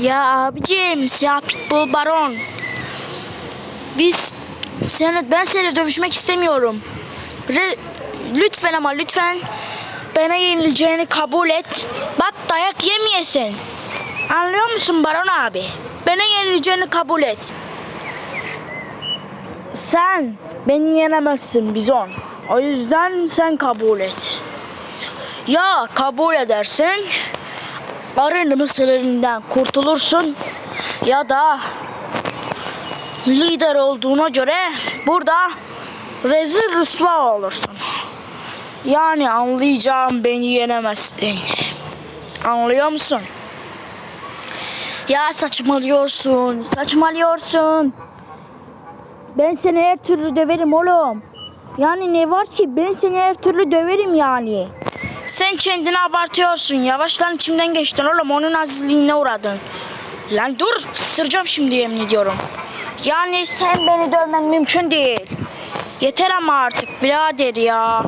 Ya abicim siyah pitbull baron. Biz seni ben seninle dövüşmek istemiyorum. Re- lütfen ama lütfen bana yenileceğini kabul et. Bak dayak yemeyesin. Anlıyor musun baron abi? Bana yenileceğini kabul et. Sen beni yenemezsin bizon. O yüzden sen kabul et. Ya kabul edersin arın meselelerinden kurtulursun ya da lider olduğuna göre burada rezil rüsva olursun. Yani anlayacağım beni yenemezsin. Anlıyor musun? Ya saçmalıyorsun, saçmalıyorsun. Ben seni her türlü döverim oğlum. Yani ne var ki ben seni her türlü döverim yani. Sen kendini abartıyorsun. Yavaşlan içimden geçtin oğlum. Onun azizliğine uğradın. Lan dur ısıracağım şimdi yemin ediyorum. Yani sen beni dövmen mümkün değil. Yeter ama artık birader ya.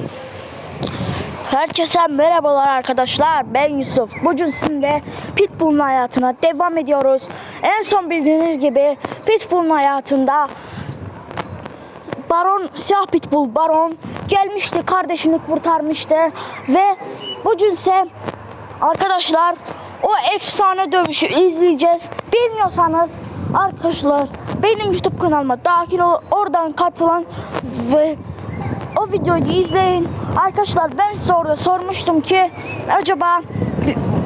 Herkese merhabalar arkadaşlar. Ben Yusuf. Bugün sizinle Pitbull'un hayatına devam ediyoruz. En son bildiğiniz gibi Pitbull'un hayatında Baron, siyah pitbull baron gelmişti kardeşini kurtarmıştı ve bugünse arkadaşlar o efsane dövüşü izleyeceğiz. Bilmiyorsanız arkadaşlar benim YouTube kanalıma dahil ol, oradan katılın ve o videoyu izleyin. Arkadaşlar ben size orada sormuştum ki acaba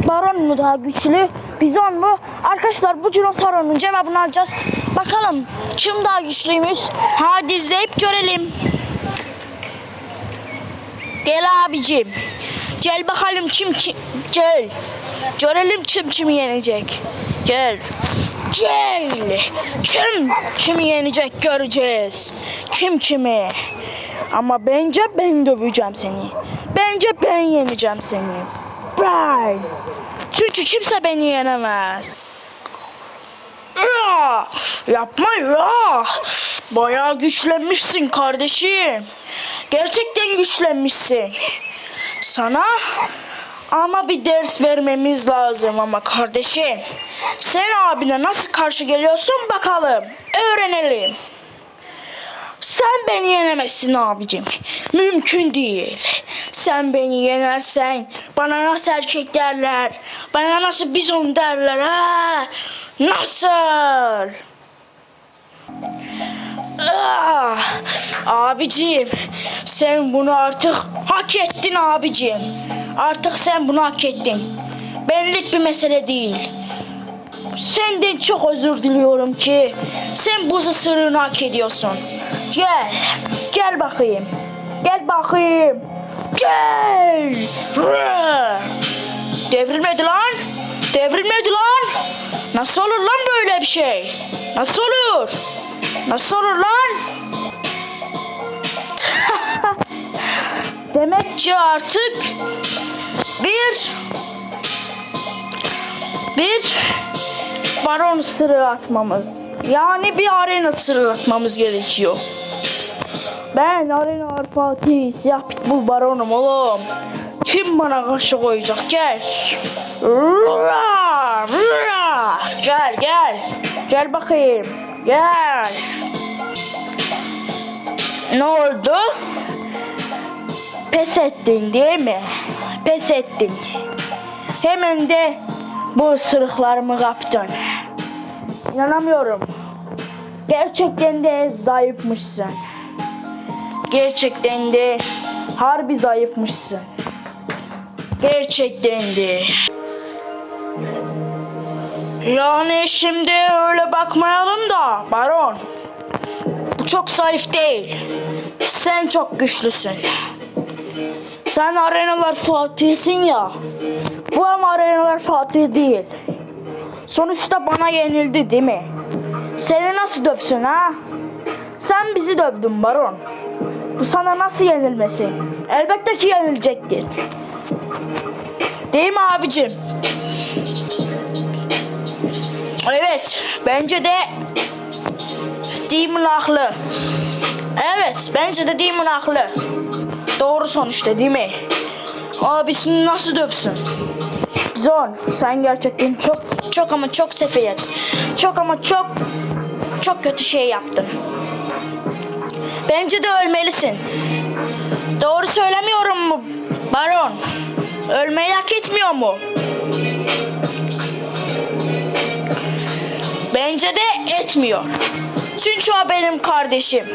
Baron mu daha güçlü, Bizon mu? Arkadaşlar bugün o sorunun cevabını alacağız. Bakalım kim daha güçlüymüş? Hadi izleyip görelim. Gel abicim. Gel bakalım kim kim gel. Görelim kim kimi yenecek. Gel. Gel. Kim kimi yenecek göreceğiz. Kim kimi. Ama bence ben döveceğim seni. Bence ben yeneceğim seni. Ben. Çünkü kimse beni yenemez. Ya, yapma ya. Bayağı güçlenmişsin kardeşim. Gerçekten güçlenmişsin. Sana ama bir ders vermemiz lazım ama kardeşim. Sen abine nasıl karşı geliyorsun bakalım. Öğrenelim. Sen beni yenemezsin abicim. Mümkün değil. Sen beni yenersen bana nasıl erkek derler? Bana nasıl bizon derler ha? Nasıl? Ah, abicim sen bunu artık hak ettin abicim. Artık sen bunu hak ettin. Benlik bir mesele değil. Senden çok özür diliyorum ki sen buz ısırığını hak ediyorsun. Gel. Gel bakayım. Gel bakayım. Gel. Devrilmedi lan. Devrilmedi lan. Nasıl olur lan böyle bir şey? Nasıl olur? Nasıl olur lan? Demek ki artık bir bir baron sırrı atmamız. Yani bir arena sırrı atmamız gerekiyor. Ben arena Fatih siyah pitbull baronum oğlum. Kim bana karşı koyacak gel. Rıra, rıra. Gel gel. Gel bakayım. Gel. Ne oldu? Pes ettin değil mi? Pes ettin. Hemen de bu ısırıklarımı kaptın. İnanamıyorum. Gerçekten de zayıfmışsın. Gerçekten de harbi zayıfmışsın. Gerçekten de. Yani şimdi öyle bakmayalım da baron. Bu çok zayıf değil. Sen çok güçlüsün. Sen arenalar Fatih'sin ya. Bu ama arenalar Fatih değil. Sonuçta bana yenildi değil mi? Seni nasıl dövsün ha? Sen bizi dövdün baron. Bu sana nasıl yenilmesi? Elbette ki yenilecektir. Değil mi abicim? Evet, bence de Demon haklı. Evet, bence de Demon haklı. Doğru sonuçta değil mi? Abisini nasıl dövsün? Zon sen gerçekten çok çok ama çok sefiyet. Çok ama çok çok kötü şey yaptın. Bence de ölmelisin. Doğru söylemiyorum mu Baron? Ölmeyi hak etmiyor mu? Bence de etmiyor. Çünkü o benim kardeşim.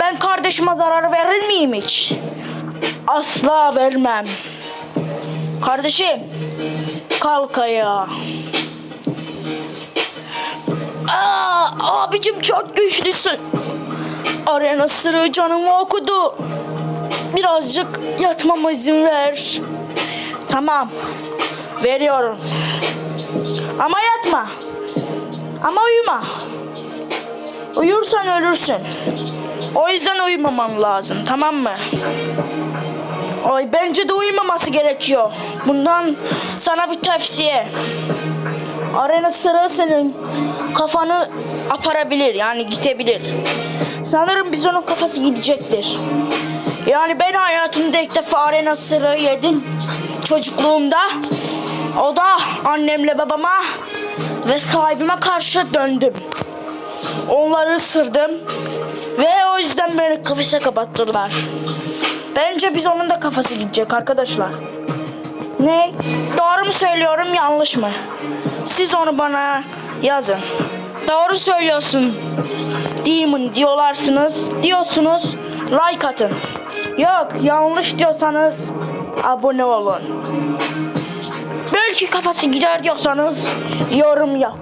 Ben kardeşime zarar verir miyim hiç? Asla vermem. Kardeşim, kalk ayağa. Aa, abicim çok güçlüsün. Arena sırrı canımı okudu. Birazcık yatmama izin ver. Tamam. Veriyorum. Ama yatma. Ama uyuma. Uyursan ölürsün. O yüzden uyumaman lazım tamam mı? Ay bence de uyumaması gerekiyor. Bundan sana bir tavsiye. Arena sıra senin kafanı aparabilir yani gidebilir. Sanırım biz onun kafası gidecektir. Yani ben hayatımda ilk defa arena sırrı yedim. Çocukluğumda. O da annemle babama ve sahibime karşı döndüm. Onları ısırdım. Ve o yüzden beni kafese kapattılar. Bence biz onun da kafası gidecek arkadaşlar. Ne? Doğru mu söylüyorum yanlış mı? Siz onu bana yazın. Doğru söylüyorsun. Demon diyorlarsınız. Diyorsunuz like atın. Yok yanlış diyorsanız abone olun. Belki kafası gider diyorsanız yorum yapın.